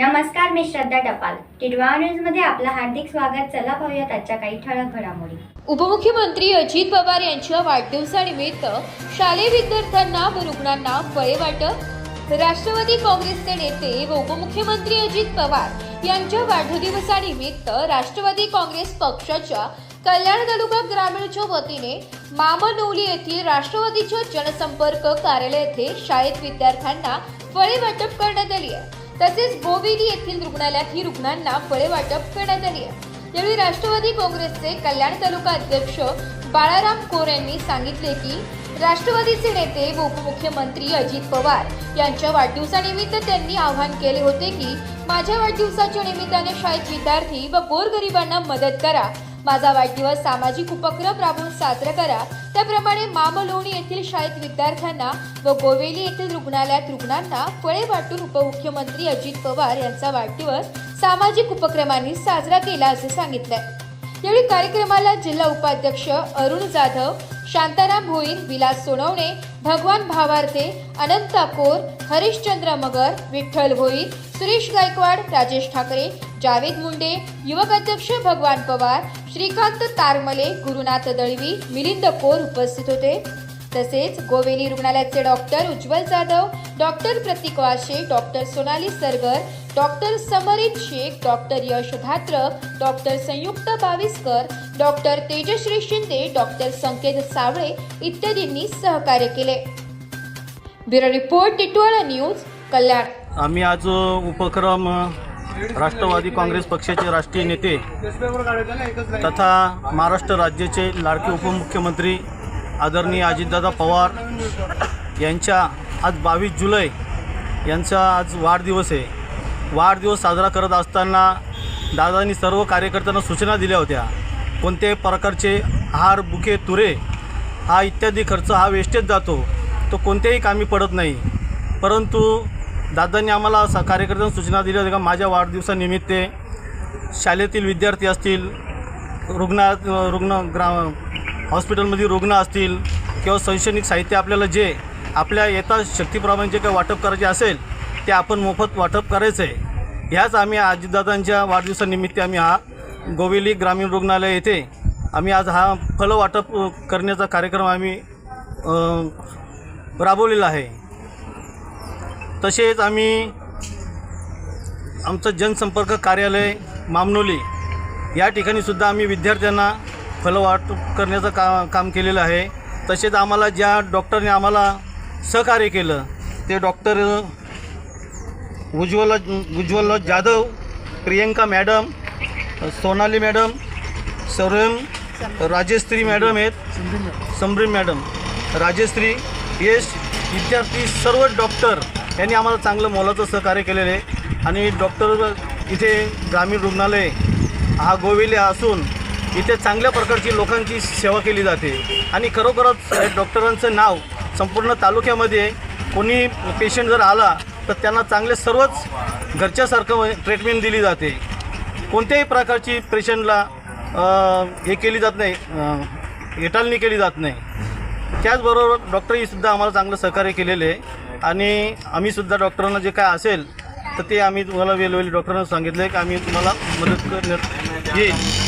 मी श्रद्धा टपाल. टिडवा न्यूजमध्ये आपलं हार्दिक स्वागत. चला पाहूयात आजच्या काही ठळक घडामोडी. उपमुख्यमंत्री अजित पवार यांच्या वाढदिवसानिमित्त शालेय विद्यार्थ्यांना व रुग्णांना फळे वाटप. राष्ट्रवादी काँग्रेसचे नेते व उपमुख्यमंत्री अजित पवार यांच्या वाढदिवसानिमित्त राष्ट्रवादी काँग्रेस पक्षाच्या कल्याण तालुका ग्रामीणच्या वतीने मामनोली येथील राष्ट्रवादीच्या जनसंपर्क कार्यालय येथे शाळेत विद्यार्थ्यांना फळे वाटप करण्यात आली आहे. तसेच गोविली येथील रुग्णालयात ही रुग्णांना फळे वाटप करण्यात आली आहे. यावेळी राष्ट्रवादी काँग्रेसचे कल्याण तालुका अध्यक्ष बाळाराम कोर यांनी सांगितले की राष्ट्रवादीचे नेते व उपमुख्यमंत्री अजित पवार यांच्या वाढदिवसानिमित्त त्यांनी आवाहन केले होते की माझ्या वाढदिवसाच्या निमित्ताने शाळेत विद्यार्थी व गोरगरिबांना मदत करा. माझा वाढदिवस सामाजिक उपक्रम राबवून साजरा करा. त्याप्रमाणे मामलोणी येथील शाळेत विद्यार्थ्यांना व गोवेली येथील रुग्णालयात रुग्णांना फळे वाटून उपमुख्यमंत्री अजित पवार यांचा वाढदिवस सामाजिक उपक्रमांनी साजरा केला असे सांगितलंय. यावेळी कार्यक्रमाला जिल्हा उपाध्यक्ष अरुण जाधव शांताराम भोईर विलास सोनवणे भगवान भावार्थे अनंत अकोर हरिश्चंद्र मगर विठ्ठल भोईर सुरेश गायकवाड राजेश ठाकरे जावेद मुंडे युवक अध्यक्ष भगवान पवार श्रीकांत तारमले गुरुनाथ दळवी मिलिंद कोर उपस्थित होते. तसेच गोवेली रुग्णालयाचे doctor Ujjwal Jadhav doctor Pratik Washe doctor Sonali Sargar doctor Samrit Shaikh doctor Yash Dhatra doctor Sanyukta Baviskar doctor Tejashri Shinde doctor Sanket Sawale इत्यादींनी सहकार्य केले. Bureau report Titwala news Kalyan. आम्ही आज उपक्रम राष्ट्रवादी काँग्रेस पक्षाचे राष्ट्रीय नेते तथा महाराष्ट्र राज्याचे लाडके उपमुख्यमंत्री आदरणीय अजितदादा पवार यांच्या आज बावीस जुलै यांचा आज वाढदिवस आहे. वाढदिवस साजरा करत असताना दादांनी सर्व कार्यकर्त्यांना सूचना दिल्या होत्या. कोणत्याही प्रकारचे हार बुके तुरे हा इत्यादी खर्च हा वेस्टेज जातो. तो कोणत्याही कामी पडत नाही. परंतु दादांनी आम्हाला स कार्यकर्त्यांना सूचना दिल्या होत्या का माझ्या वाढदिवसानिमित्त शाळेतील विद्यार्थी असतील रुग्णा रुग्ण ग्रा हॉस्पिटलमधील रुग्ण असतील किंवा शैक्षणिक साहित्य आपल्याला जे आपल्या येता शक्तीप्रमाणे जे काही वाटप करायचे असेल ते आपण मोफत वाटप करायचं. आहे ह्याच आम्ही आजीदादांच्या वाढदिवसानिमित्त आम्ही हा गोवेली ग्रामीण रुग्णालय येथे आम्ही आज हा फळ वाटप करण्याचा कार्यक्रम आम्ही राबवलेला आहे. तसेच आम्ही आमचं जनसंपर्क कार्यालय मामनोली या ठिकाणीसुद्धा आम्ही विद्यार्थ्यांना फलं करण्याचं का काम केलेलं आहे. तसेच आम्हाला ज्या डॉक्टरने आम्हाला सहकार्य केलं ते doctor Ujjwala Ujjwal Jadhav Priyanka madam Sonali madam सरम राजेश्री मॅडम आहेत समरीम मॅडम राजेश्री यश विद्यार्थी सर्व डॉक्टर यांनी आम्हाला चांगलं मोलाचं सहकार्य केलेलं आहे. आणि डॉक्टर इथे ग्रामीण रुग्णालय हा गोविले असून इथे चांगल्या प्रकारची लोकांची सेवा केली जाते. आणि खरोखरच डॉक्टरांचं नाव संपूर्ण तालुक्यामध्ये कोणी पेशंट जर आला तर त्यांना चांगले सर्वच घरच्यासारखं ट्रीटमेंट दिली जाते. कोणत्याही प्रकारची पेशंटला हे केली जात नाही एटालनी हेटाळणी केली जात नाही. त्याचबरोबर डॉक्टरही सुद्धा आम्हाला चांगलं सहकार्य केलेलं आहे. आणि आम्ही सुद्धा डॉक्टरांना जे काय असेल तर ते आम्ही तुम्हाला वेळोवेळी डॉक्टरांना सांगितलं आहे की आम्ही तुम्हाला मदत करण्यात येईल.